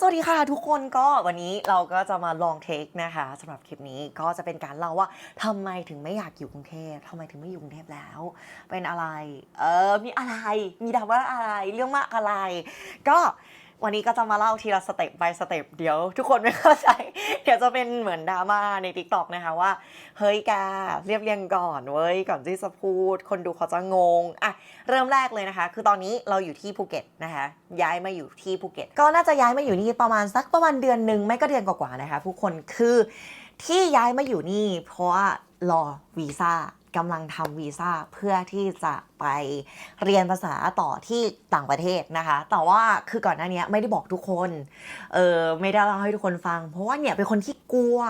สวัสดีค่ะทุกคนก็วันนี้เราก็จะมาลองเทคนะคะสำหรับคลิปนี้ก็จะเป็นการเล่าว่าทำไมถึงไม่อยากอยู่กรุงเทพทำไมถึงไม่อยู่กรุงเทพแล้ว เป็นอะไร เออมีอะไร มีดราม่าอะไรเรื่องมากอะไร ก็ วันนี้ก็จะมาเล่าทีละสเต็ปไปสเต็ปเดี๋ยว ทุกคนไม่เข้าใจ เดี๋ยวจะเป็นเหมือนดราม่าใน t ิ k t o k นะคะว่า เฮ้ยแกเรียบเรียงก่อนเว้ยก่อนที่จะพูด คนดูเขาจะงงอะเริ่มแรกเลยนะคะ คือตอนนี้เราอยู่ที่ภูเก็ตนะคะย้ายมาอยู่ที่ภูเก็ต ก็น่าจะย้ายมาอยู่นี่ประมาณสักประมาณเดือนหนึ่งไม่ก็เดือนกว่าๆนะคะทุกคนคือที่ย้ายมาอยู่นี่เพราะว่ารอวีซ่า กำลังทำวีซ่าเพื่อที่จะไปเรียนภาษาต่อที่ต่างประเทศนะคะ แต่ว่าคือก่อนหน้านี้ไม่ได้บอกทุกคนเออไม่ได้เล่าให้ทุกคนฟัง เพราะว่าเนี่ยเป็นคนที่กลัว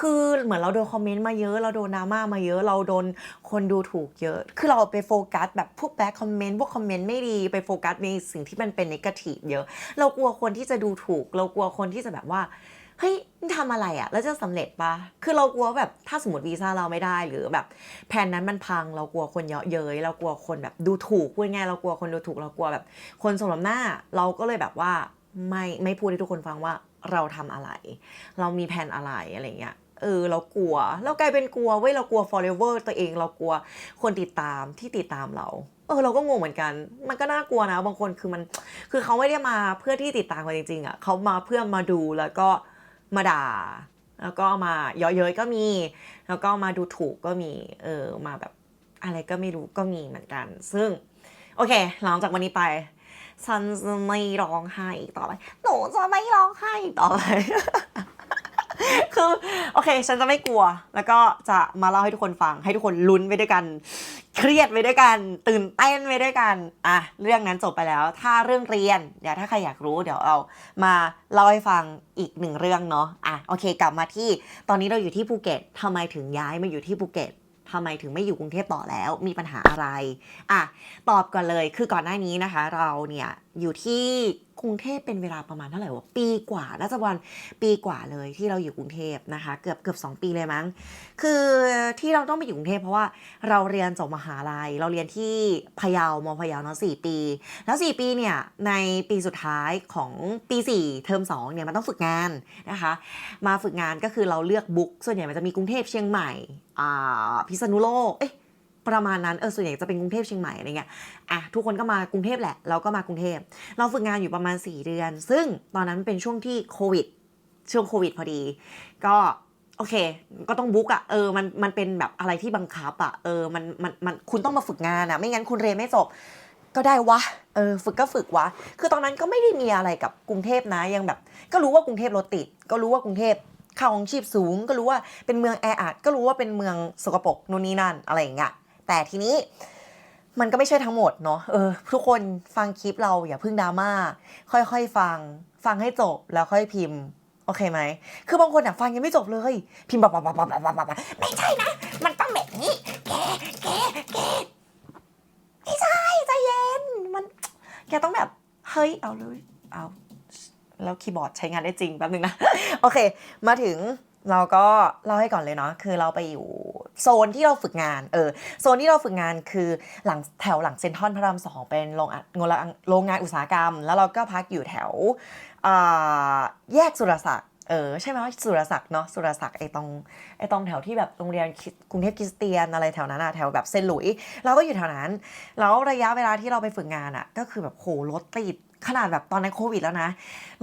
คือเหมือนเราโดนคอมเมนต์มาเยอะ เราโดนดราม่ามาเยอะ เราโดนคนดูถูกเยอะ คือเราไปโฟกัสแบบพวกแบ็คคอมเมนต์พวกคอมเมนต์ไม่ดีไปโฟกัสในสิ่งที่มันเป็นนกาทีฟเยอะ เรากลัวคนที่จะดูถูก เรากลัวคนที่จะแบบว่า เฮ้ยทำอะไรอะแล้วจะสำเร็จปะคือเรากลัวแบบถ้าสมมติวีซ่าเราไม่ได้หรือแบบแผนนั้นมันพัง เรากลัวคนเยาะเย้ยเรากลัวคนแบบดูถูกพูดง่ายเรากลัวคนดูถูก เรากลัวแบบ คนสมน้ำหน้า เราก็เลยแบบว่าไม่ไม่พูดให้ทุกคนฟังว่าเราทำอะไร เรามีแผนอะไรอะไรเงี้ยเออเรากลัว เรากลายเป็นกลัวเว้ยเรากลัว forever ตัวเองเรากลัวคนติดตามที่ติดตามเรา เออเราก็งงเหมือนกัน มันก็น่ากลัวนะบางคนคือมัน คือเขาไม่ได้มาเพื่อที่ติดตามกันจริงๆอะเขามาเพื่อมาดูแล้วก็ มาด่า แล้วก็มาเยาะเย้ยก็มี แล้วก็มาดูถูกก็มี เออ มาแบบอะไรก็ไม่รู้ก็มีเหมือนกัน ซึ่ง โอเค หลังจากวันนี้ไปฉันจะไม่ร้องไห้อีกต่อไป หนูจะไม่ร้องไห้อีกต่อไป คือโอเค ฉันจะไม่กลัว แล้วก็จะมาเล่าให้ทุกคนฟัง ให้ทุกคนลุ้นไปด้วยกัน เครียดไปด้วยกัน ตื่นเต้นไปด้วยกัน อะ เรื่องนั้นจบไปแล้ว ถ้าเรื่องเรียน เดี๋ยวถ้าใครอยากรู้เดี๋ยวเอามาเล่าให้ฟังอีกหนึ่งเรื่องเนาะ อะ โอเค กลับมาที่ ตอนนี้เราอยู่ที่ภูเก็ตทำไมถึงย้ายมาอยู่ที่ภูเก็ต ทำไมถึงไม่อยู่กรุงเทพต่อแล้ว มีปัญหาอะไรอะตอบก่อนเลยคือก่อนหน้านี้นะคะ เราเนี่ยอยู่ที่กรุงเทพเป็นเวลาประมาณเท่าไหร่วะปีกว่าน่าจะวันปีกว่าเลยที่เราอยู่กรุงเทพนะคะ เกือบเกือบสองปีเลยมั้ง คือที่เราต้องไปอยู่กรุงเทพเพราะว่าเราเรียนจบมหาลัย เราเรียนที่พะเยามพะเยาเนาะสี่ปี แล้ว 4 ปีเนี่ยในปีสุดท้ายของปี 4 เทอม2เนี่ยมันต้องฝึกงานนะคะ มาฝึกงานก็คือเราเลือกบุ๊กส่วนใหญ่มันจะมีกรุงเทพเชียงใหม่ พิษณุโลก เอ๊ะประมาณนั้น เออ ส่วนใหญ่จะเป็นกรุงเทพเชียงใหม่อะไรเงี้ย อะ ทุกคนก็มากรุงเทพแหละ เราก็มากรุงเทพ เราฝึกงานอยู่ประมาณ 4 เดือน ซึ่งตอนนั้นเป็นช่วงที่โควิด ช่วงโควิดพอดี ก็โอเค ก็ต้องบุ๊กอะเออ มัน มันเป็นแบบอะไรที่บังคับอะเออ มัน มัน มัน คุณต้องมาฝึกงานอะไม่งั้นคุณเรียนไม่จบ ก็ได้วะ เออ ฝึกก็ฝึกวะ คือตอนนั้นก็ไม่ได้มีอะไรกับกรุงเทพนะ ยังแบบ ก็รู้ว่ากรุงเทพรถติด ก็รู้ว่ากรุงเทพ ค่าของชีพสูงก็รู้ว่าเป็นเมืองแออัดก็รู้ว่าเป็นเมืองสกปรกนู่นนี่นั่นอะไรอย่างเงี้ยแต่ทีนี้มันก็ไม่ใช่ทั้งหมดเนาะเออทุกคนฟังคลิปเราอย่าเพิ่งดราม่าค่อยๆ ฟัง ฟังให้จบแล้วค่อยพิมพ์ โอเคไหม คือบางคนอะฟังยังไม่จบเลย พิมพ์แบบไม่ใช่นะ มันต้องแบบนี้แกแกแกไม่ใช่ใจเย็นมันแกต้องแบบ เฮ้ย เอาเลยเอา แล้วคีย์บอร์ดใช้งานได้จริงแป๊บนึงนะ โอเค มาถึงเราก็เล่าให้ก่อนเลยเนาะคือเราไปอยู่โซนที่เราฝึกงานเออโซนที่เราฝึกงานคือหลังแถวหลังเซนทรัลพระรามสองเป็นโรงงานโรงงานอุตสาหกรรม แล้วเราก็พักอยู่แถวแยกสุรศักดิ์เออใช่ไหมว่าสุรศักดิ์เนาะสุรศักดิ์ไอ้ตรงไอ้ตรงแถวที่แบบโรงเรียนกรุงเทพคริสเตียนอะไรแถวนั้นอะแถวแบบเซนหลุยเราก็อยู่แถวนั้น แล้วระยะเวลาที่เราไปฝึกงานอะก็คือแบบโหรถติด ขนาดแบบตอนนั้นโควิดแล้วนะ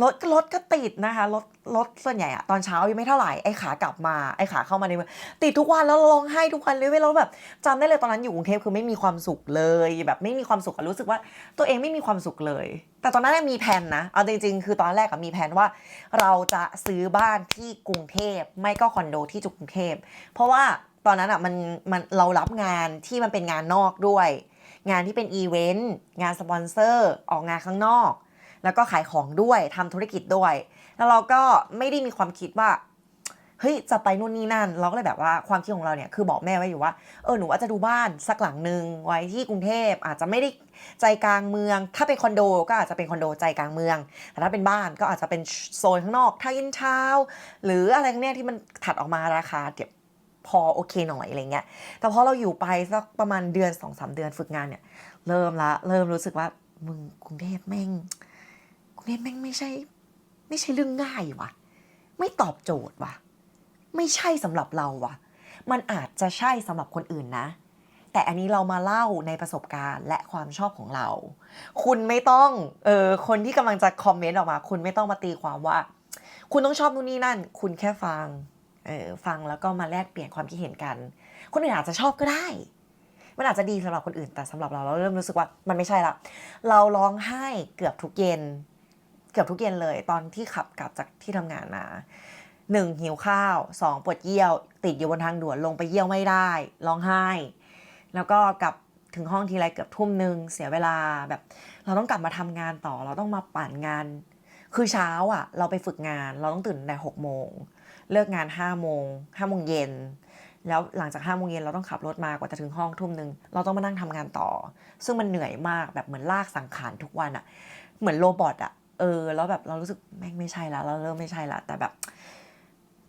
รถรถก็ติดนะคะ รถรถส่วนใหญ่อะตอนเช้ายังไม่เท่าไหร่ ไอ้ขากลับมา ไอ้ขาเข้ามาในเมืองติดทุกวันแล้วร้องไห้ทุกวันเลยเว้ยแล้วแบบจำได้เลยตอนนั้นอยู่กรุงเทพคือไม่มีความสุขเลย แบบไม่มีความสุขรู้สึกว่าตัวเองไม่มีความสุขเลย แต่ตอนนั้นมีแผนนะ เอาจริงๆ คือตอนแรกอะมีแผนว่า เราจะซื้อบ้านที่กรุงเทพไม่ก็คอนโดที่จุกรุงเทพ เพราะว่าตอนนั้นอะมันมันเรารับงานที่มันเป็นงานนอกด้วยงานที่เป็นอีเวนต์งานสปอนเซอร์ ออกงานข้างนอก แล้วก็ขายของด้วยทำธุรกิจด้วย แล้วเราก็ไม่ได้มีความคิดว่าเฮ้ยจะไปนู่นนี่นั่น เราก็เลยแบบว่าความคิดของเราเนี่ยคือบอกแม่ไว้อยู่ว่าเออหนูอาจจะดูบ้านสักหลังหนึ่งไว้ที่กรุงเทพอาจจะไม่ได้ใจกลางเมือง ถ้าเป็นคอนโดก็อาจจะเป็นคอนโดใจกลางเมืองแต่ถ้าเป็นบ้านก็อาจจะเป็นโซนข้างนอกทายินทาวน์หรืออะไรเนี้ยที่มันถัดออกมาราคาเดี๋ยวพอโอเคหน่อยอะไรเงี้ยแต่พอเราอยู่ไปสักประมาณเดือนสองสามเดือนฝึกงานเนี่ย เริ่มละเริ่มรู้สึกว่ามึงกรุงเทพแม่ง เทพแม่งไม่ใช่ ไม่ใช่เรื่องง่ายวะไม่ตอบโจทย์วะไม่ใช่สำหรับเราวะมันอาจจะใช่สำหรับคนอื่นนะ แต่อันนี้เรามาเล่าในประสบการณ์และความชอบของเรา คุณไม่ต้อง เออ คนที่กำลังจะคอมเมนต์ออกมา คุณไม่ต้องมาตีความว่า คุณต้องชอบนู่นนี่นั่น คุณแค่ฟัง เออ ฟังแล้วก็มาแลกเปลี่ยนความคิดเห็นกัน คนอื่นอาจจะชอบก็ได้มันอาจจะดีสำหรับคนอื่นแต่สำหรับเราเราเริ่มรู้สึกว่ามันไม่ใช่ละ เราร้องไห้เกือบทุกเย็น เกือบทุกเย็นเลย ตอนที่ขับกลับจากที่ทำงานมาหนึ่งหิวข้าวสองปวดเยี่ยว ติดอยู่บนทางด่วนลงไปเยี่ยวไม่ได้ร้องไห้ แล้วก็กลับถึงห้องทีไรเกือบทุ่มหนึ่งเสียเวลาแบบ เราต้องกลับมาทำงานต่อ เราต้องมาปั่นงาน คือเช้าอะ เราไปฝึกงานเราต้องตื่นแต่หกโมงเลิกงานห้าโมงห้าโมงเย็นแล้วหลังจากห้าโมงเย็นเราต้องขับรถมากว่าจะถึงห้องทุ่มหนึ่งเราต้องมานั่งทำงานต่อ ซึ่งมันเหนื่อยมากแบบเหมือนลากสังขารทุกวันอะ เหมือนโรบอทอะ ออ แล้วแบบเรารู้สึกแม่งไม่ใช่ละเราเริ่มไม่ใช่ละแต่แบบ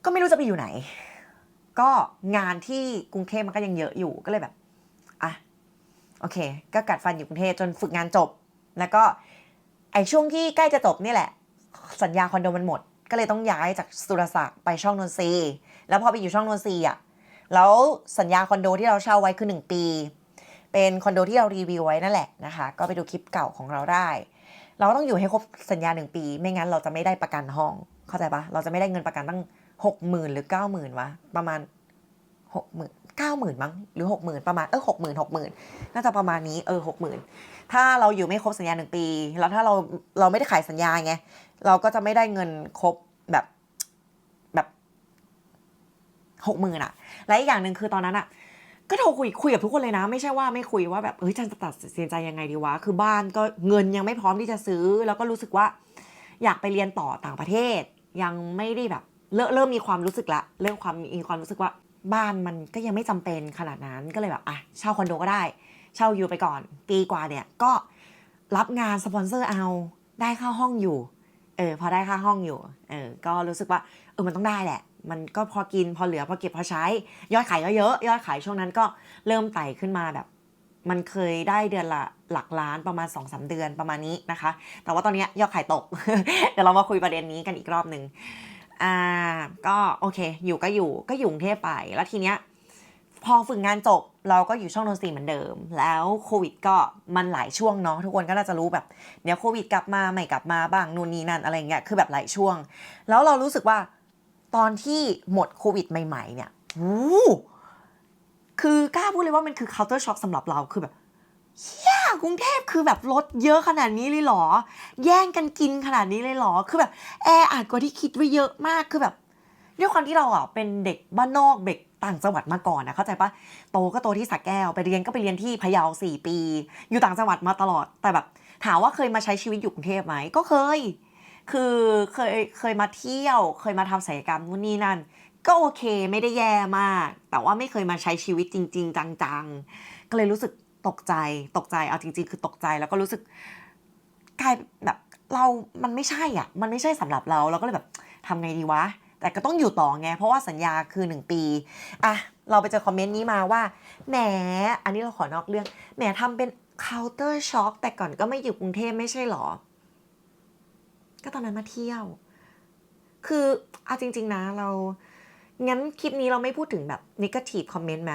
ก็ไม่รู้จะไปอยู่ไหน ก็งานที่กรุงเทพมันก็ยังเยอะอยู่ก็เลยแบบอะโอเค ก็กัดฟันอยู่กรุงเทพจนฝึกงานจบ แล้วก็ไอช่วงที่ใกล้จะจบนี่แหละ สัญญาคอนโดมันหมด ก็เลยต้องย้ายจากสุรศักดิ์ไปช่องนนทรีแล้วพอไปอยู่ช่องนนทรีอะแล้วสัญญาคอนโดที่เราเช่าไว้คือ 1 ปี เป็นคอนโดที่เรารีวิวไว้นั่นแหละนะคะ ก็ไปดูคลิปเก่าของเราได้ เราก็ต้องอยู่ให้ครบสัญญา1ปี ไม่งั้นเราจะไม่ได้ประกันห้อง เข้าใจปะเราจะไม่ได้เงินประกันตั้งหกหมื่นหรือเก้าหมื่นวะประมาณหกหมื่นเก้าหมื่นมั้งหรือหกหมื่นประมาณเออหกหมื่นหกหมื่นน่าจะประมาณนี้เออหกหมื่นถ้าเราอยู่ไม่ครบสัญญาหนึ่งปี แล้วถ้าเราเราไม่ได้ขายสัญญาไงเราก็จะไม่ได้เงินครบแบบแบบหกหมื่นอะและอีกอย่างหนึ่งคือตอนนั้นอะ ก็โทรคุยคุยกับทุกคนเลยนะ ไม่ใช่ว่าไม่คุยว่าแบบเอ้ยฉันจะตัดสินใจยังไงดีวะ คือบ้านก็เงินยังไม่พร้อมที่จะซื้อ แล้วก็รู้สึกว่าอยากไปเรียนต่อต่างประเทศ ยังไม่ได้แบบเริ่มเริ่มมีความรู้สึกละเริ่มความมีความรู้สึกว่าบ้านมันก็ยังไม่จำเป็นขนาดนั้นก็เลยแบบอะเช่าคอนโดก็ได้ เช่าอยู่ไปก่อน ปีกว่าเนี่ยก็รับงานสปอนเซอร์เอาได้ค่าห้องอยู่เออพอได้ค่าห้องอยู่เออก็รู้สึกว่าเออมันต้องได้แหละ มันก็พอกินพอเหลือพอเก็บพอใช้ ยอดขายก็เยอะยอดขายช่วงนั้นก็เริ่มไต่ขึ้นมาแบบ มันเคยได้เดือนละหลักล้านประมาณ2อสเดือนประมาณนี้นะคะ แต่ว่าตอนเนี้ยยอดขายตก เดี๋ยวเรามาคุยประเด็นนี้กันอีกรอบหนึ่งอ่าก็โอเค อยู่ก็อยู่ก็อยู่กรุงเทพไปแล้วทีเนี้ยพอฝึกงานจบเราก็อยู่ช่องดนตรีเหมือนเดิม แล้วโควิดก็มันหลายช่วงเนาะทุกคนก็น่าจะรู้แบบเดี๋ยวโควิดกลับมาไม่กลับมาบ้างนู่นนี่นั่นอะไรเงี้ยคือแบบหลายช่วง แล้วเรารู้สึกว่า ตอนที่หมดโควิดใหม่ ๆ เนี่ยคือกล้าพูดเลยว่ามันคือ culture shock สำหรับเราคือแบบเฮียกรุงเทพคือแบบรถเยอะขนาดนี้เลยเหรอ แย่งกันกินขนาดนี้เลยเหรอ คือแบบแออัดกว่าที่คิดไว้เยอะมากคือแบบด้วยความที่เราอะเป็นเด็กบ้านนอกเด็กต่างจังหวัดมาก่อนนะเข้าใจปะโตก็โตที่สักแก้วไปเรียนก็ไปเรียนที่พะเยาสี่ปี อยู่ต่างจังหวัดมาตลอด แต่แบบ ถามว่าเคยมาใช้ชีวิตอยู่กรุงเทพไหมก็เคย คือเคยเคยมาเที่ยวเคยมาทำศัลยกรรมนู่นนี่นั่น ก็โอเคไม่ได้แย่มาก แต่ว่าไม่เคยมาใช้ชีวิตจริง ๆ จังๆ ก็เลยรู้สึกตกใจตกใจเอาจริง ๆ คือตกใจแล้วก็รู้สึกกลายแบบเรามันไม่ใช่อะ มันไม่ใช่สำหรับเราเราก็เลยแบบทำไงดีวะ แต่ก็ต้องอยู่ต่อไง เพราะว่าสัญญาคือ 1 ปีอะเราไปเจอคอมเมนต์นี้มาว่าแหมอันนี้เราขอนอกเรื่องแหมทำเป็น counter shock แต่ก่อนก็ไม่อยู่กรุงเทพไม่ใช่หรอ ก็ตอนนั้นมาเที่ยว คือเอาจริง ๆ นะ เรางั้นคลิปนี้เราไม่พูดถึงแบบ negative comment ไหม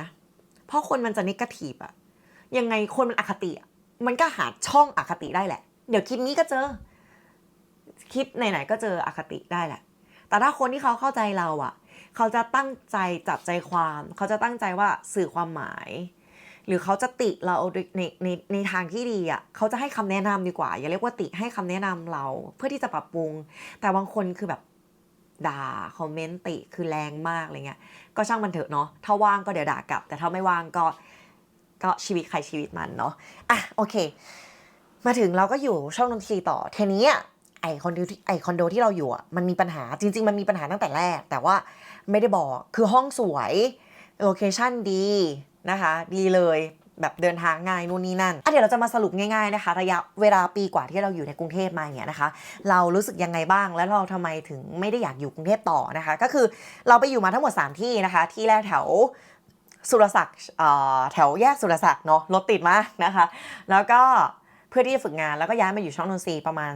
เพราะคนมันจะ negative อะยังไงคนมันอคติมันก็หาช่องอคติได้แหละ เดี๋ยวคลิปนี้ก็เจอ คลิปไหนๆก็เจออคติได้แหละ แต่ถ้าคนที่เขาเข้าใจเราอะเขาจะตั้งใจจับใจความ เขาจะตั้งใจว่าสื่อความหมาย หรือเขาจะติเราในในในทางที่ดีอะเขาจะให้คำแนะนำดีกว่า อย่าเรียกว่าติให้คำแนะนำเรา เพื่อที่จะปรับปรุง แต่บางคนคือแบบด่าคอมเมนต์ติคือแรงมากอะไรเงี้ยก็ช่างมันเถอะเนาะถ้าว่างก็เดี๋ยวด่ากลับ แต่ถ้าไม่ว่างก็ก็ชีวิตใครชีวิตมันเนาะอะโอเค มาถึงเราก็อยู่ช่องดนตรีต่อเทนี้อะไอคอนโดที่ไอคอนโดที่เราอยู่อะมันมีปัญหาจริง ๆ มันมีปัญหาตั้งแต่แรก แต่ว่าไม่ได้บอกคือห้องสวยโลเคชั่นดี นะคะ ดีเลยแบบเดินทางง่ายนู่นนี่นั่นอะเดี๋ยวเราจะมาสรุปง่ายๆนะคะ ระยะเวลาปีกว่าที่เราอยู่ในกรุงเทพมาเงี้ยนะคะ เรารู้สึกยังไงบ้างแล้วเราทำไมถึงไม่ได้อยากอยู่กรุงเทพต่อนะคะ ก็คือเราไปอยู่มาทั้งหมด 3 ที่นะคะ ที่แรกแถวสุรศักดิ์แถวแยกสุรศักดิ์เนาะรถติดมากนะคะ แล้วก็เพื่อที่จะฝึกงานแล้วก็ย้ายมาอยู่ช่องนนทรีประมาณ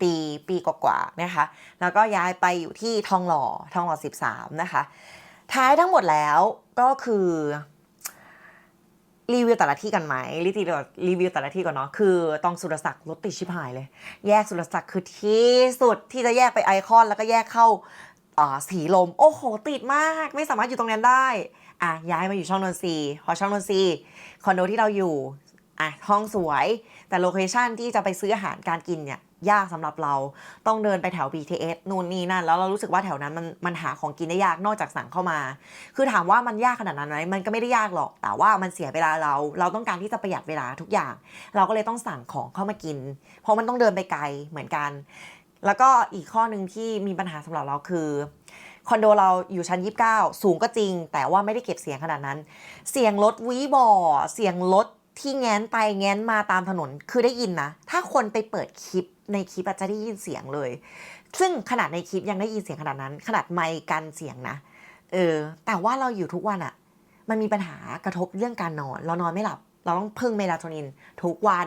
ปีปีกว่าๆนะคะ แล้วก็ย้ายไปอยู่ที่ทองหล่อทองหล่อ 13 นะคะ ท้ายทั้งหมดแล้วก็คือ รีวิวแต่ละที่กันไหมรีวิวรีวิวแต่ละที่ก่อนเนาะคือตองสุรศักดิ์รถติดชิบหายเลย แยกสุรศักดิ์คือที่สุดที่จะแยกไปไอคอน แล้วก็แยกเข้าอ่าสีลม โอ้โห ติดมากไม่สามารถอยู่ตรงนั้นได้อะย้ายมาอยู่ช่องนนทรีย์พอช่องนนทรีคอนโดที่เราอยู่อะห้องสวย แต่โลเคชันที่จะไปซื้ออาหารการกินเนี่ย ยากสำหรับเราต้องเดินไปแถว BTS นู่นนี่นั่น แล้วเรารู้สึกว่าแถวนั้นมันมันหาของกินได้ยากนอกจากสั่งเข้ามา คือถามว่ามันยากขนาดนั้นไหมมันก็ไม่ได้ยากหรอก แต่ว่ามันเสียเวลาเรา เราต้องการที่จะประหยัดเวลาทุกอย่าง เราก็เลยต้องสั่งของเข้ามากิน เพราะมันต้องเดินไปไกลเหมือนกัน แล้วก็อีกข้อหนึ่งที่มีปัญหาสำหรับเราคือคอนโดเราอยู่ชั้น 29 สูงก็จริง แต่ว่าไม่ได้เก็บเสียงขนาดนั้น เสียงรถวีบอเสียงรถ ที่แง้นไปแง้นมาตามถนนคือได้ยินนะ ถ้าคนไปเปิดคลิปในคลิปอาจจะได้ยินเสียงเลย ซึ่งขนาดในคลิปยังได้ยินเสียงขนาดนั้น ขนาดไมค์กันเสียงนะ เออ แต่ว่าเราอยู่ทุกวันอะมันมีปัญหากระทบเรื่องการนอน เรานอนไม่หลับ เราต้องพึ่งเมลาโทนินทุกวัน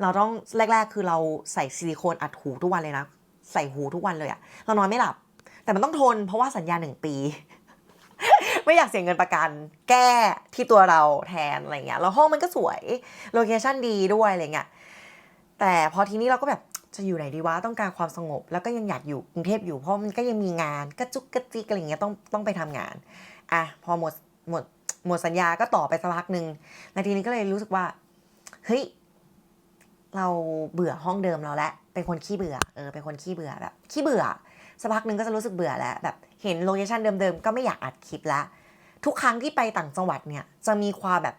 เราต้องแรก ๆ คือเราใส่ซิลิโคนอัดหูทุกวันเลยนะ ใส่หูทุกวันเลยอะเรานอนไม่หลับ แต่มันต้องทนเพราะว่าสัญญาหนึ่งปี ไม่อยากเสียเงินประกัน แก้ที่ตัวเราแทนอะไรเงี้ยแล้วห้องมันก็สวยโลเคชั่นดีด้วยอะไรเงี้ยแต่พอทีนี้เราก็แบบจะอยู่ไหนดีวะต้องการความสงบ แล้วก็ยังอยากอยู่กรุงเทพอยู่เพราะมันก็ยังมีงานกระจุกกระจิกอะไรเงี้ยต้องต้องไปทำงานอะพอหมดหมดหมดสัญญาก็ต่อไปสักพักหนึ่งแล้วทีนี้ก็เลยรู้สึกว่าเฮ้ยเราเบื่อห้องเดิมเราแล้วเป็นคนขี้เบื่อเออเป็นคนขี้เบื่อแบบขี้เบื่อสักพักหนึ่งก็จะรู้สึกเบื่อแล้วแบบเห็นโลเคชันเดิมๆก็ไม่อยากอัดคลิปละ ทุกครั้งที่ไปต่างจังหวัดเนี่ย จะมีความแบบ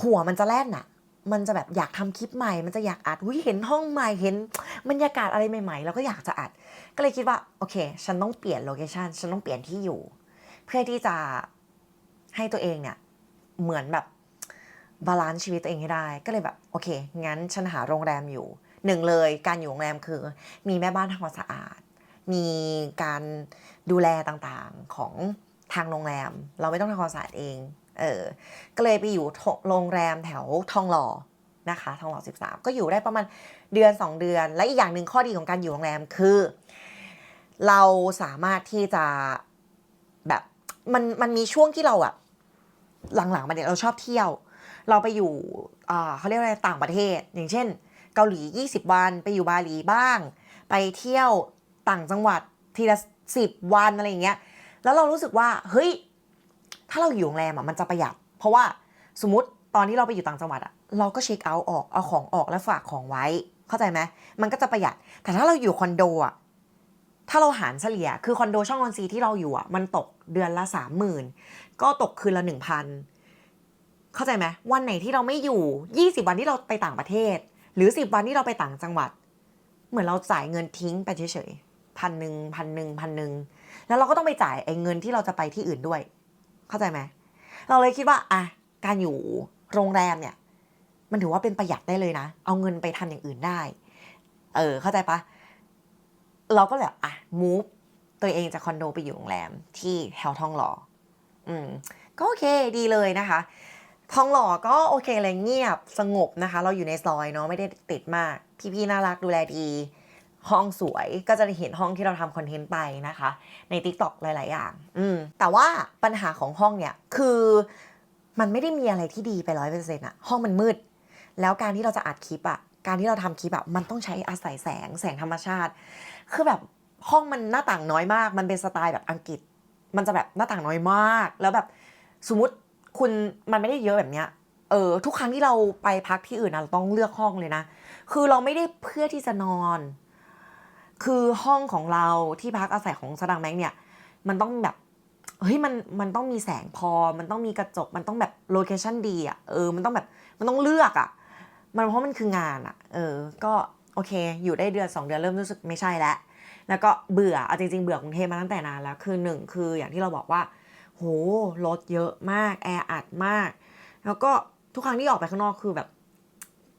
หัวมันจะแล่นอะมันจะแบบอยากทำคลิปใหม่ มันจะอยากอัดวิเห็นห้องใหม่เห็นบรรยากาศอะไรใหม่ๆ แล้วก็อยากจะอัด ก็เลยคิดว่าโอเค ฉันต้องเปลี่ยนโลเคชันฉันต้องเปลี่ยนที่อยู่ เพื่อที่จะให้ตัวเองเนี่ย เหมือนแบบบาลานซ์ชีวิตตัวเองให้ได้ ก็เลยแบบโอเค งั้นฉันหาโรงแรมอยู่หนึ่งเลยการอยู่โรงแรมคือ มีแม่บ้านทำความสะอาด มีการดูแลต่างๆของ ทางโรงแรม เราไม่ต้องทำความสะอาดเอง เออ ก็เลยไปอยู่โรงแรมแถวทองหล่อนะคะ ทองหล่อ 13 ก็อยู่ได้ประมาณเดือน 2 เดือน และอีกอย่างหนึ่งข้อดีของการอยู่โรงแรมคือ เราสามารถที่จะแบบมันมันมีช่วงที่เราอะหลังๆมาเนี่ยเราชอบเที่ยว เราไปอยู่อ่าเขาเรียกว่าอะไรต่างประเทศ อย่างเช่น เกาหลี 20 วันไปอยู่บาหลีบ้าง ไปเที่ยวต่างจังหวัดทีละสิบวันอะไรอย่างเงี้ย แล้วเรารู้สึกว่าเฮ้ยถ้าเราอยู่โรงแรมอะมันจะประหยัด เพราะว่าสมมติตอนที่เราไปอยู่ต่างจังหวัดอะเราก็เช็คเอาท์ออกเอาของออกแล้วฝากของไว้ เข้าใจไหมมันก็จะประหยัด แต่ถ้าเราอยู่คอนโดอะถ้าเราหารเฉลี่ยคือคอนโดช่องนอนซีที่เราอยู่อะมันตกเดือนละสามหมื่นก็ตกคืนละหนึ่งพันเข้าใจไหมวันไหนที่เราไม่อยู่ 20 วันที่เราไปต่างประเทศ หรือ 10 วันที่เราไปต่างจังหวัด เหมือนเราจ่ายเงินทิ้งไปเฉยๆ พันหนึ่งพันหนึ่งพันหนึ่งแล้วเราก็ต้องไปจ่ายไอ้เงินที่เราจะไปที่อื่นด้วย เข้าใจไหมเราเลยคิดว่าอะการอยู่โรงแรมเนี่ย มันถือว่าเป็นประหยัดได้เลยนะ เอาเงินไปทำอย่างอื่นได้ เออ เข้าใจปะเราก็แบบอะมูฟตัวเองจากคอนโดไปอยู่โรงแรมที่แถวทองหล่ออืมก็โอเคดีเลยนะคะทองหล่อก็โอเคเลยเงียบสงบนะคะ เราอยู่ในซอยเนาะไม่ได้ติดมาก พี่ๆน่ารักดูแลดี ห้องสวยก็จะได้เห็นห้องที่เราทำคอนเทนต์ไปนะคะ ใน t ิ k t o k หลาย ๆ อย่าง อืมแต่ว่าปัญหาของห้องเนี่ยคือมันไม่ได้มีอะไรที่ดีไปร้อยเปอร์เซ็นต์อะห้องมันมืด แล้วการที่เราจะอัดคลิปอะการที่เราทำคลิปอะมันต้องใช้อาศัยแสงแสงธรรมชาติ คือแบบห้องมันหน้าต่างน้อยมาก มันเป็นสไตล์แบบอังกฤษ มันจะแบบหน้าต่างน้อยมาก แล้วแบบสมมติคุณมันไม่ได้เยอะแบบเนี้ยเออทุกครั้งที่เราไปพักที่อื่นนะเราต้องเลือกห้องเลยนะ คือเราไม่ได้เพื่อที่จะนอน คือห้องของเราที่พักอาศัยของสดังแม็กเนี่ยมันต้องแบบเฮ้ยมันมันต้องมีแสงพอ มันต้องมีกระจก มันต้องแบบโลเคชั่นดีอะเออมันต้องแบบมันต้องเลือกอะมันเพราะมันคืองานอะเออก็โอเค อยู่ได้เดือนสองเดือนเริ่มรู้สึกไม่ใช่แล้วแล้วก็เบื่อเอาจริงๆเบื่อกรุงเทพมาตั้งแต่นานแล้วคือหนึ่งคืออย่างที่เราบอกว่า โหรถเยอะมากแออัดมาก แล้วก็ทุกครั้งที่ออกไปข้างนอกคือแบบ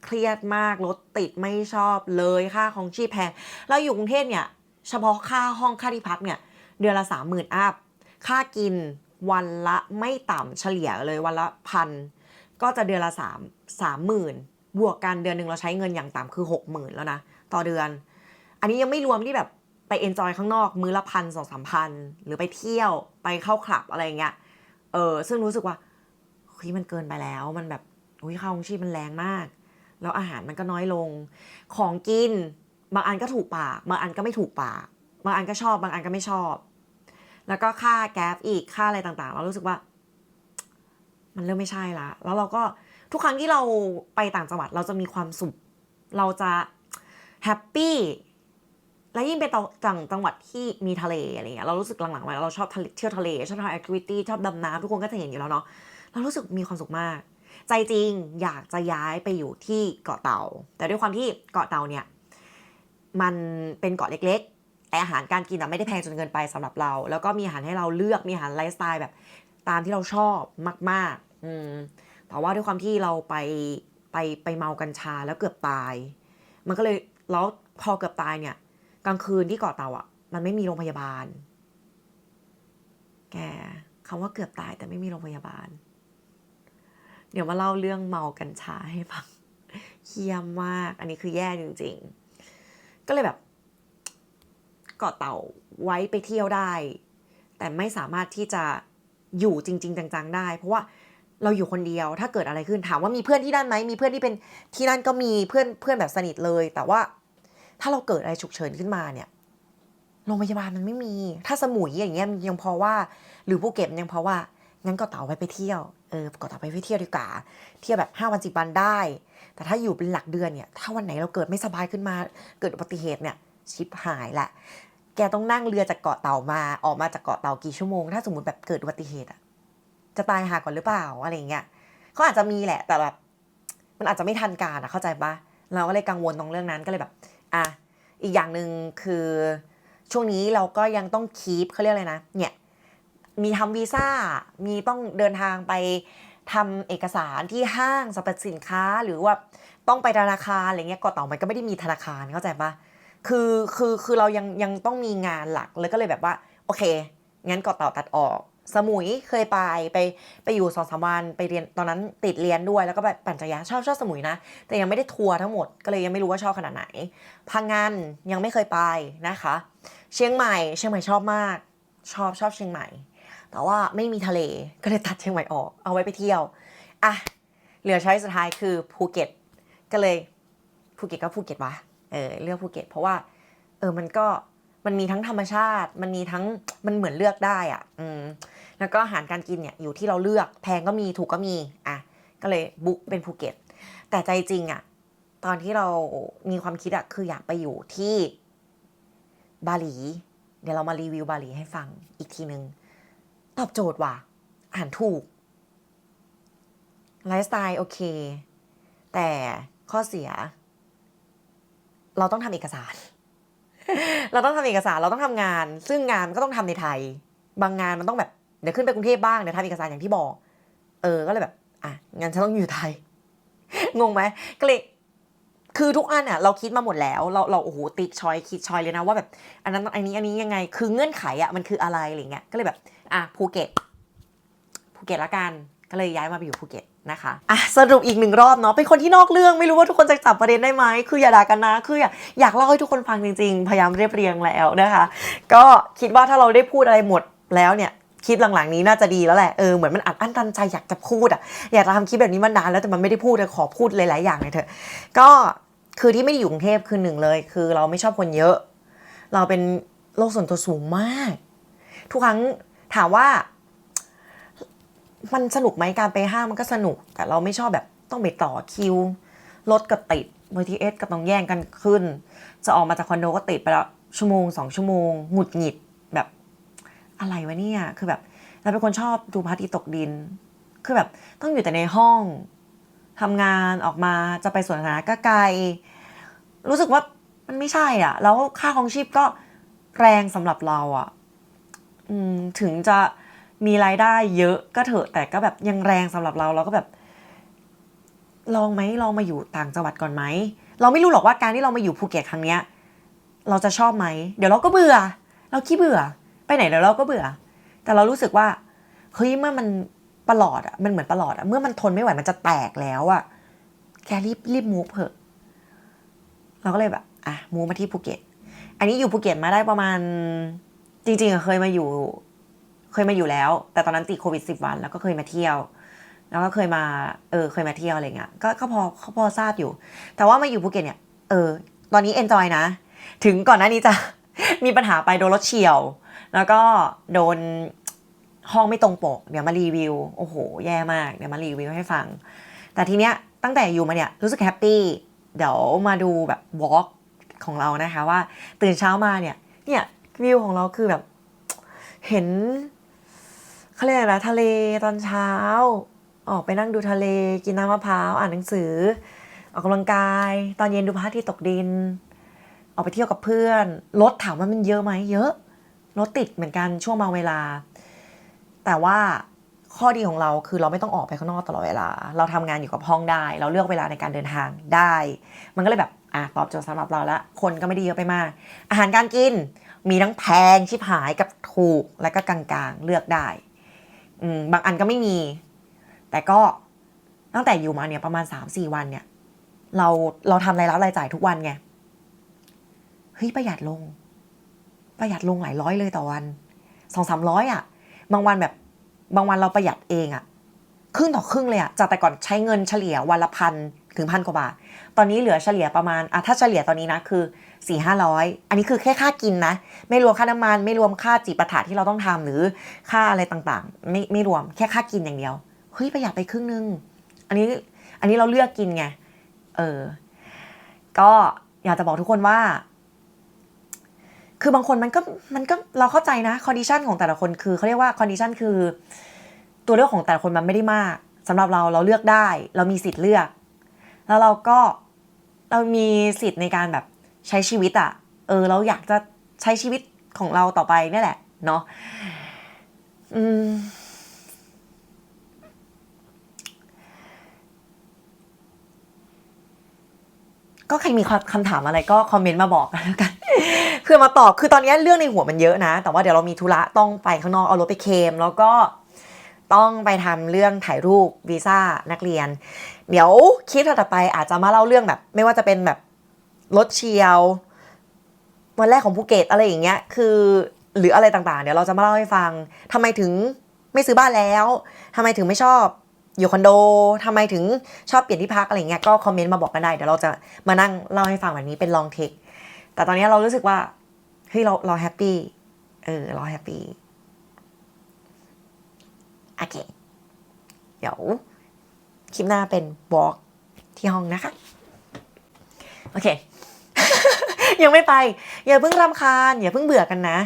เครียดมากรถติดไม่ชอบเลยค่าของชีพแพงเราอยู่กรุงเทพเนี่ยเฉพาะค่าห้องค่าที่พักเนี่ยเดือนละสามหมื่นอัพค่ากินวันละไม่ต่ำเฉลี่ยเลยวันละพันก็จะเดือนละสามสามหมื่นบวกกันเดือนหนึ่งเราใช้เงินอย่างต่ำคือหกหมื่นแล้วนะต่อเดือน อันนี้ยังไม่รวมที่แบบไปเอนจอยข้างนอกมื้อละพันสองสามพันหรือไปเที่ยวไปเข้าคลับอะไรเงี้ยเออซึ่งรู้สึกว่าเฮ้ยมันเกินไปแล้วมันแบบอุ้ยค่าของชีพมันแรงมาก แล้วอาหารมันก็น้อยลง ของกิน บางอันก็ถูกปาก บางอันก็ไม่ถูกปาก บางอันก็ชอบ บางอันก็ไม่ชอบ แล้วก็ค่าแก๊สอีก ค่าอะไรต่างๆ เรารู้สึกว่า มันเริ่มไม่ใช่ละ แล้วเราก็ทุกครั้งที่เราไปต่างจังหวัด เราจะมีความสุข เราจะแฮปปี้ และยิ่งไปต่างจังหวัดที่มีทะเลอะไรเงี้ย เรารู้สึกหลังๆมาเราชอบเที่ยวทะเล ชอบทำแอคทิวิตี้ ชอบดำน้ำทุกคนก็จะเห็นอยู่แล้วเนาะ เรารู้สึกมีความสุขมาก ใจจริงอยากจะย้ายไปอยู่ที่เกาะเต่า แต่ด้วยความที่เกาะเต่าเนี่ยมันเป็นเกาะเล็กๆ แต่อาหารการกินอะไม่ได้แพงจนเกินไปสำหรับเรา แล้วก็มีอาหารให้เราเลือกมีอาหารไลฟ์สไตล์แบบตามที่เราชอบมากๆ อืมแต่ว่าด้วยความที่เราไปไปไปเมากัญชาแล้วเกือบตาย มันก็เลยแล้วพอเกือบตายเนี่ย กลางคืนที่เกาะเต่าอะ มันไม่มีโรงพยาบาล แกคำว่าเกือบตายแต่ไม่มีโรงพยาบาล เดี๋ยวมาเล่าเรื่องเมากัญชาให้ฟังเคียมมาก อันนี้คือแย่จริง ๆ ก็เลยแบบเกาะเต่าไว้ไปเที่ยวได้ แต่ไม่สามารถที่จะอยู่จริง ๆ จังๆ ได้ เพราะว่าเราอยู่คนเดียวถ้าเกิดอะไรขึ้นถามว่ามีเพื่อนที่นั่นไหมมีเพื่อนที่เป็นที่นั่นก็มีเพื่อนเพื่อนแบบสนิทเลย แต่ว่าถ้าเราเกิดอะไรฉุกเฉินขึ้นมาเนี่ยโรงพยาบาลมันไม่มี ถ้าสมุยอย่างเงี้ยยังพอว่า หรือภูเก็ตมันยังพอว่างั้นก็เต่าไว้ไปเที่ยว เออก็เต่าไปไปเที่ยวดีกว่า เที่ยวแบบห้าวันสิบวันได้ แต่ถ้าอยู่เป็นหลักเดือนเนี่ย ถ้าวันไหนเราเกิดไม่สบายขึ้นมา เกิดอุบัติเหตุเนี่ย ชิปหายละ แกต้องนั่งเรือจากเกาะเต่ามา ออกมาจากเกาะเต่ากี่ชั่วโมง ถ้าสมมติแบบเกิดอุบัติเหตุอะจะตายหาก่อนหรือเปล่าอะไรเงี้ยเขาอาจจะมีแหละ แต่แบบมันอาจจะไม่ทันการอะเข้าใจปะเราก็เลยกังวลตรงเรื่องนั้นก็เลยแบบ อะ อีกอย่างหนึ่งคือช่วงนี้เราก็ยังต้องคีปเขาเรียกอะไรนะ เนี่ย มีทำวีซ่า มีต้องเดินทางไปทำเอกสารที่ห้างสรรพสินค้าหรือว่าต้องไปธนาคารอะไรเงี้ยกาะเต่ามันก็ไม่ได้มีธนาคารเข้าใจปะคือคือคือเรายังยังต้องมีงานหลักเลยก็เลยแบบว่า โอเค งั้นกาะเต่าตัดออก สมุยเคยไปไปไปอยู่สองสามวันไปเรียนตอนนั้นติดเรียนด้วยแล้วก็แบบปั่นจักรยานชอบชอบสมุยนะ แต่ยังไม่ได้ทัวร์ทั้งหมดก็เลยยังไม่รู้ว่าชอบขนาดไหนพังงานยังไม่เคยไปนะคะ เชียงใหม่ เชียงใหม่ชอบมาก ชอบชอบเชียงใหม่ แต่ว่าไม่มีทะเลก็เลยตัดเชียงใหม่ออก เอาไว้ไปเที่ยวอะเหลือช้อยสุดท้ายคือภูเก็ต ก็เลยภูเก็ตก็ภูเก็ตวะเออเลือกภูเก็ต เพราะว่า เออมันก็มันมีทั้งธรรมชาติ มันมีทั้งมันเหมือนเลือกได้อะ อืมแล้วก็อาหารการกินเนี่ยอยู่ที่เราเลือกแพงก็มีถูกก็มีอะก็เลยบุ๊กเป็นภูเก็ต แต่ใจจริงอะตอนที่เรามีความคิดอะคืออยากไปอยู่ที่บาหลี เดี๋ยวเรามารีวิวบาหลีให้ฟังอีกทีนึง ตอบโจทย์ว่ะ อ่านถูก ไลฟ์สไตล์โอเค แต่ข้อเสีย เราต้องทำเอกสาร เราต้องทำเอกสารเราต้องทำงาน ซึ่งงานก็ต้องทำในไทย บางงานมันต้องแบบเดี๋ยวขึ้นไปกรุงเทพบ้างเดี๋ยวทำเอกสารอย่างที่บอก เออก็เลยแบบอะงั้นฉันต้องอยู่ไทย งงไหมก็เลยคือทุกอันอะเราคิดมาหมดแล้ว เราเราโอ้โหติ๊กชอยคิดชอยเลยนะว่าแบบ อันนั้นอันนี้อันนี้ยังไง คือเงื่อนไขอะมันคืออะไรอะไรเงี้ยก็เลยแบบ อะภูเก็ตภูเก็ตละกันก็เลยย้ายมาไปอยู่ภูเก็ตนะคะอะสรุปอีกหนึ่งรอบเนาะเป็นคนที่นอกเรื่องไม่รู้ว่าทุกคนจะจับประเด็นได้ไหมคืออย่าด่ากันนะ คืออยากอยากเล่าให้ทุกคนฟังจริง ๆ พยายามเรียบเรียงแล้วนะคะ ก็คิดว่าถ้าเราได้พูดอะไรหมดแล้วเนี่ยคลิปหลังๆนี้น่าจะดีแล้วแหละ เออ เหมือนมันอัดอั้นตันใจอยากจะพูดอะ อยากจะทำคลิปแบบนี้มานานแล้วแต่มันไม่ได้พูดเลยขอพูดหลายๆอย่างเลยเถอะ ก็คือที่ไม่ได้อยู่กรุงเทพคือหนึ่งเลย คือเราไม่ชอบคนเยอะ เราเป็นโลกส่วนตัวสูงมาก ทุกครั้ง ถามว่า มันสนุกไหมการไปห้างมันก็สนุก แต่เราไม่ชอบแบบต้องไปต่อคิวรถก็ติด BTS ก็ต้องแย่งกันขึ้น จะออกมาจากคอนโดก็ติดไปแล้วชั่วโมงสองชั่วโมงหงุดหงิดแบบอะไรวะเนี่ย คือแบบเราเป็นคนชอบดูพระอาทิตย์ตกดิน คือแบบต้องอยู่แต่ในห้องทำงานออกมาจะไปสวนสาธารณะก็ไกล รู้สึกว่ามันไม่ใช่อะ แล้วค่าของชีพก็แรงสำหรับเราอะ ถึงจะมีรายได้เยอะก็เถอะแต่ก็แบบยังแรงสำหรับเราเราก็แบบ ลองไหมลองมาอยู่ต่างจังหวัดก่อนไหมเราไม่รู้หรอกว่าการที่เรามาอยู่ภูเก็ตครั้งเนี้ย เราจะชอบไหมเดี๋ยวเราก็เบื่อ เราขี้เบื่อ ไปไหนเดี๋ยวเราก็เบื่อ แต่เรารู้สึกว่าเฮ้ยเมื่อมันประหลอดอะมันเหมือนประหลอดอะเมื่อมันทนไม่ไหวมันจะแตกแล้วอะแกรีบรีบมูฟเถอะเราก็เลยแบบอะมูฟมาที่ภูเก็ต อันนี้อยู่ภูเก็ตมาได้ประมาณ จริงๆอะเคยมาอยู่ เคยมาอยู่แล้ว แต่ตอนนั้นติดโควิดสิบวัน แล้วก็เคยมาเที่ยว แล้วก็เคยมาเออเคยมาเที่ยวอะไรเงี้ยก็ก็พอก็พอทราบอยู่ แต่ว่ามาอยู่ภูเก็ตเนี่ยเออ ตอนนี้เอนจอยนะ ถึงก่อนหน้านี้จะมีปัญหาไปโดนรถเฉียว แล้วก็โดนห้องไม่ตรงปก เดี๋ยวมารีวิว โอ้โห แย่มาก เดี๋ยวมารีวิวให้ฟัง แต่ทีเนี้ยตั้งแต่อยู่มาเนี่ยรู้สึกแฮปปี้ เดี๋ยวมาดูแบบวอล์กของเรานะคะว่าตื่นเช้ามาเนี่ย เนี่ย วิวของเราคือแบบ เห็นเขาเรียกอะไรนะทะเลตอนเช้า ออกไปนั่งดูทะเล กินน้ำมะพร้าวอ่านหนังสือ ออกกำลังกาย ตอนเย็นดูพระอาทิตย์ตกดิน ออกไปเที่ยวกับเพื่อนรถถามว่ามันเยอะไหมเยอะรถติดเหมือนกันช่วงบางเวลา แต่ว่าข้อดีของเราคือเราไม่ต้องออกไปข้างนอกตลอดเวลา เราทำงานอยู่กับห้องได้ เราเลือกเวลาในการเดินทางได้ มันก็เลยแบบอะตอบโจทย์สำหรับเราละคนก็ไม่ได้เยอะไปมาก อาหารการกิน มีทั้งแพงชิบหายกับถูกและก็กลางๆ เลือกได้อบางอันก็ไม่มี แต่ก็ตั้งแต่อยู่มาเนี่ยประมาณ3-4วันเนี่ย เราเราทำรายรับรายจ่ายทุกวันไงเฮ้ยประหยัดลง ประหยัดลงหลายร้อยเลยต่อวันสองสามร้อยอะ บางวันแบบบางวันเราประหยัดเองอะครึ่งต่อครึ่งเลยอะจากแต่ก่อนใช้เงินเฉลี่ยวันละพันถึงพันกว่าบาท ตอนนี้เหลือเฉลี่ยประมาณอะถ้าเฉลี่ยตอนนี้นะคือ สี่ห้าร้อยอันนี้คือแค่ค่ากินนะ ไม่รวมค่าน้ำมัน ไม่รวมค่าจีบประถาที่เราต้องทำหรือค่าอะไรต่างๆ ไม่ไม่รวมแค่ค่ากินอย่างเดียวเฮ้ยประหยัดไปครึ่งนึง อันนี้อันนี้เราเลือกกินไงเออ ก็อยากจะบอกทุกคนว่า คือบางคนมันก็มันก็เราเข้าใจนะคอนดิชันของแต่ละคนคือเขาเรียกว่าคอนดิชันคือ ตัวเลือกของแต่ละคนมันไม่ได้มากสำหรับเราเราเลือกได้ เรามีสิทธิ์เลือก แล้วเราก็เรามีสิทธิ์ในการแบบ ใช้ชีวิตอะ่ะเออ เราอยากจะใช้ชีวิตของเราต่อไปนี่แหละ เนาะอืมก็ใครมีคำถามอะไรก็คอมเมนต์มาบอกกันแล้วกันเพื่อมาตอบคือตอนนี้เรื่องในหัวมันเยอะนะ แต่ว่าเดี๋ยวเรามีธุระต้องไปข้างนอกเอารถไปเคม แล้วก็ต้องไปทำเรื่องถ่ายรูปวีซ่านักเรียน เดี๋ยวคลิปถัดไปอาจจะมาเล่าเรื่องแบบ ไม่ว่าจะเป็นแบบ รถเชียว วันแรกของภูเก็ตอะไรอย่างเงี้ย คือหรืออะไรต่างๆ เดี๋ยวเราจะมาเล่าให้ฟังทำไมถึงไม่ซื้อบ้านแล้วทำไมถึงไม่ชอบอยู่คอนโดทำไมถึงชอบเปลี่ยนที่พักอะไรเงี้ย ก็คอมเมนต์มาบอกกันได้ เดี๋ยวเราจะมานั่งเล่าให้ฟังแบบนี้เป็นลองเทค แต่ตอนนี้เรารู้สึกว่า เฮ้ยเราเราแฮปปี้ เออเราแฮปปี้ โอเค เดี๋ยวคลิปหน้าเป็นวอล์กที่ห้องนะคะ โอเค ยังไม่ไป อย่าเพิ่งรำคาญ อย่าเพิ่งเบื่อกันนะ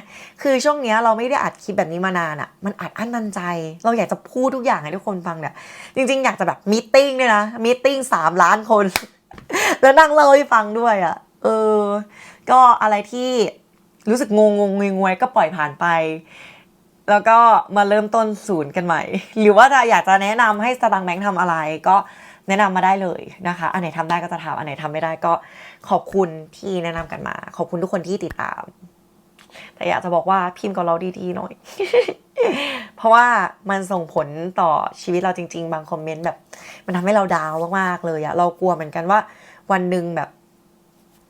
คือช่วงเนี้ยเราไม่ได้อัดคลิปแบบนี้มานานอะ่ะ มันอัดอั้นตันใจ เราอยากจะพูดทุกอย่างให้ทุกคนฟังเนี่ย จริง ๆ อยากจะแบบมีติ้งด้วยนะ มีติ้งสามล้านคน แล้วนั่งเล่าให้ฟังด้วยอะ่ะ เออ ก็อะไรที่รู้สึกงงงงงวยๆก็ปล่อยผ่านไป แล้วก็มาเริ่มต้นศูนย์กันใหม่ หรือว่าจะอยากจะแนะนำให้สตางแบงค์ทำอะไรก็แนะนำมาได้เลยนะคะ อันไหนทำได้ก็จะทำอันไหนทำไม่ได้ก็ขอบคุณที่แนะนำกันมา ขอบคุณทุกคนที่ติดตาม แต่อยากจะบอกว่าพิมพ์กับเราดีๆหน่อย เพราะว่ามันส่งผลต่อชีวิตเราจริง ๆ บางคอมเมนต์แบบ มันทำให้เราดาวมากๆเลยอะเรากลัวเหมือนกันว่า วันหนึ่งแบบ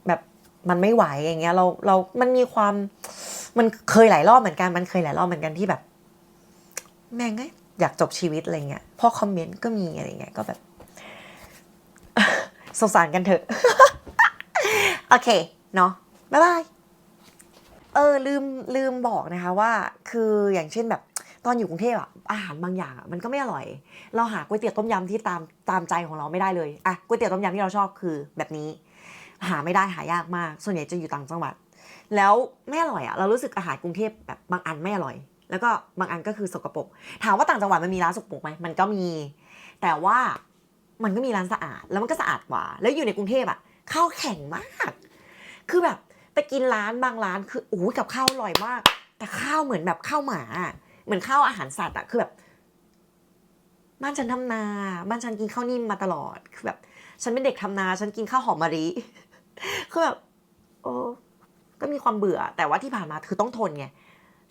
แบบมันไม่ไหวอย่างเงี้ย เราเรา มันมีความ มันเคยหลายรอบเหมือนกัน มันเคยหลายรอบเหมือนกันที่แบบ แม่งเอ้ยอยากจบชีวิตอะไรเงี้ยพอคอมเมนต์ก็มีอะไรเงี้ยก็แบบสงสารกันเถอะ โอเค เนาะบ๊ายบาย เออ ลืมลืมบอกนะคะว่า คืออย่างเช่นแบบตอนอยู่กรุงเทพอะอาหารบางอย่างอะมันก็ไม่อร่อย เราหาก๋วยเตี๋ยวต้มยำที่ตามตามใจของเราไม่ได้เลยอะก๋วยเตี๋ยวต้มยำที่เราชอบคือแบบนี้ หาไม่ได้หายากมาก ส่วนใหญ่จะอยู่ต่างจังหวัด แล้วไม่อร่อยอะเรารู้สึกอาหารกรุงเทพแบบบางอันไม่อร่อย แล้วก็บางอันก็คือสกปรกถามว่าต่างจังหวัดมันมีร้านสกปรกไหมมันก็มี แต่ว่ามันก็มีร้านสะอาด แล้วมันก็สะอาดกว่า แล้วอยู่ในกรุงเทพอะข้าวแข็งมาก คือแบบไปกินร้านบางร้านคือโอ้ยกับข้าวอร่อยมาก แต่ข้าวเหมือนแบบข้าวหมาเหมือนข้าวอาหารสัตว์อะคือแบบบ้านฉันทำนา บ้านฉันกินข้าวนิ่มมาตลอด คือแบบ ฉันเป็นเด็กทำนา ฉันกินข้าวหอมมะลิ คือแบบ โอ้ ก็มีความเบื่อ แต่ว่าที่ผ่านมาคือต้องทนไง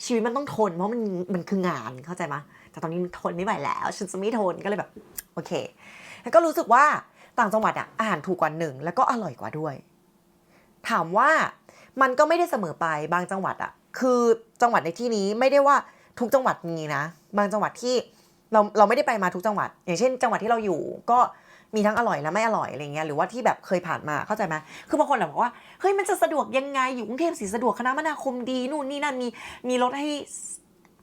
ชีวิตมันต้องทน เพราะมันมันคืองานเข้าใจไหมแต่ตอนนี้มันทนไม่ไหวแล้ว ฉันจะไม่ทนก็เลยแบบโอเค แล้วก็รู้สึกว่าต่างจังหวัดอะอาหารถูกกว่าหนึ่งแล้วก็อร่อยกว่าด้วย ถามว่ามันก็ไม่ได้เสมอไปบางจังหวัดอะคือจังหวัดในที่นี้ไม่ได้ว่าทุกจังหวัดมีนะ บางจังหวัดที่เราเราไม่ได้ไปมาทุกจังหวัด อย่างเช่น จังหวัดที่เราอยู่ก็ มีทั้งอร่อยและไม่อร่อยอะไรเงี้ยหรือว่าที่แบบเคยผ่านมาเข้าใจไหมคือบางคนแบบบอกว่าเฮ้ยมันจะสะดวกยังไงอยู่กรุงเทพสิสะดวกคณะมนาคมดีนู่นนี่นั่นมีมีรถให้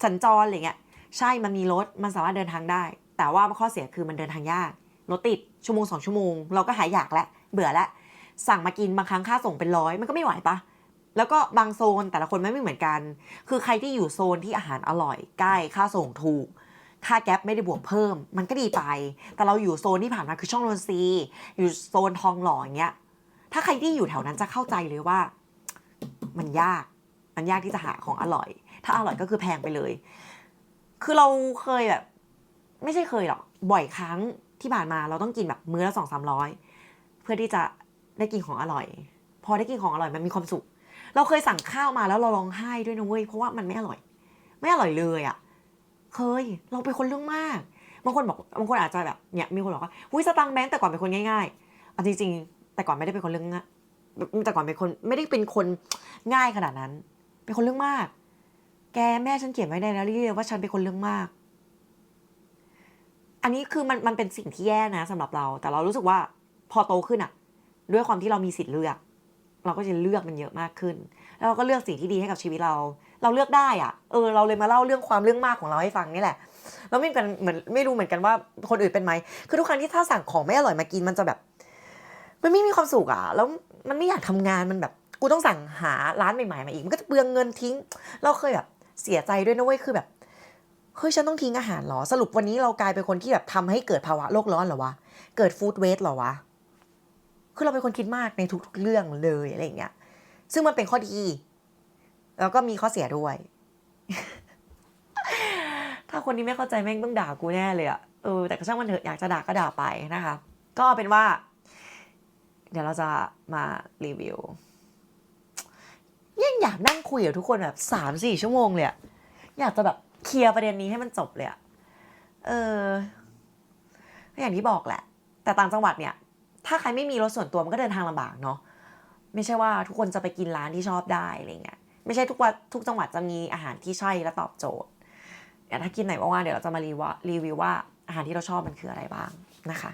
สัญจรอะไรเงี้ยใช่มันมีรถมันสามารถเดินทางได้ แต่ว่าข้อเสียคือมันเดินทางยากรถติดชั่วโมงสองชั่วโมง เราก็หายอยากแล้วเบื่อแล้วสั่งมากินบางครั้งค่าส่งเป็นร้อยมันก็ไม่ไหวปะแล้วก็บางโซนแต่ละคนไม่เหมือนกัน คือใครที่อยู่โซนที่อาหารอร่อยใกล้ค่าส่งถูก ค่าแก๊ปไม่ได้บวกเพิ่ม มันก็ดีไป แต่เราอยู่โซนที่ผ่านมาคือช่องนนทรีอยู่โซนทองหล่ออย่างเงี้ย ถ้าใครที่อยู่แถวนั้นจะเข้าใจเลยว่า มันยาก มันยากที่จะหาของอร่อย ถ้าอร่อยก็คือแพงไปเลย คือเราเคยแบบ ไม่ใช่เคยหรอก บ่อยครั้งที่ผ่านมาเราต้องกินแบบมื้อละสองสามร้อยเพื่อที่จะได้กินของอร่อย พอได้กินของอร่อยมันมีความสุข เราเคยสั่งข้าวมาแล้วเราร้องไห้ด้วยนะเว้ยเพราะว่ามันไม่อร่อย ไม่อร่อยเลยอะ่ะ เคย เราเป็นคนเรื่องมาก บางคนบอกบางคนอาจจะแบบเนี่ยมีคนบอกว่าหุ้ยสตังค์แบงค์แต่ก่อนเป็นคนง่ายๆเอาจริงๆ แต่ก่อนไม่ได้เป็นคนเรื่องง่ายแต่ก่อนเป็นคนไม่ได้เป็นคนง่ายขนาดนั้น เป็นคนเรื่องมาก แกแม่ฉันเขียนไว้ในไดอารีว่าฉันเป็นคนเรื่องมาก อันนี้คือมันมันเป็นสิ่งที่แย่นะสำหรับเรา แต่เรารู้สึกว่าพอโตขึ้นอะด้วยความที่เรามีสิทธิ์เลือก เราก็จะเลือกมันเยอะมากขึ้น แล้วเราก็เลือกสิ่งที่ดีให้กับชีวิตเรา เราเลือกได้อะเออเราเลยมาเล่าเรื่องความเรื่องมากของเราให้ฟังนี่แหละเราไม่เหมือนเหมือนไม่รู้เหมือนกันว่าคนอื่นเป็นไหมคือทุกครั้งที่ถ้าสั่งของไม่อร่อยมากินมันจะแบบ มันไม่มีความสุขอะแล้วมันไม่อยากทำงานมันแบบกูต้องสั่งหาร้านใหม่ๆมาอีก มันก็จะเปลืองเงินทิ้ง เราเคยแบบเสียใจด้วยนะเว้ยคือแบบเฮ้ยฉันต้องทิ้งอาหารเหรอ สรุปวันนี้เรากลายเป็นคนที่แบบทำให้เกิดภาวะโลกร้อนหรอวะ เกิดฟู้ดเวสหรอวะ คือเราเป็นคนคิดมากในทุกๆเรื่องเลยอะไรอย่างเงี้ย ซึ่งมันเป็นข้อดี แล้วก็มีข้อเสียด้วย ถ้าคนนี้ไม่เข้าใจแม่งต้องด่ากูแน่เลยอะเออแต่ก็ช่างมันเถอะอยากจะด่าก็ด่าไปนะคะ ก็เป็นว่า เดี๋ยวเราจะมารีวิวยังอยากนั่งคุยกับทุกคนแบบสามสี่ชั่วโมงเลยอะอยากจะแบบเคลียร์ประเด็นนี้ให้มันจบเลยอะเอออย่างที่บอกแหละ แต่ต่างจังหวัดเนี่ย ถ้าใครไม่มีรถส่วนตัวมันก็เดินทางลำบากเนาะไม่ใช่ว่าทุกคนจะไปกินร้านที่ชอบได้อะไรเงี้ย ไม่ใช่ทุกวันทุกจังหวัดจะมีอาหารที่ใช่และตอบโจทย์เดี๋ยวถ้ากินไหนว่างๆเดี๋ยวเราจะมารีวิวว่าอาหารที่เราชอบมันคืออะไรบ้างนะคะ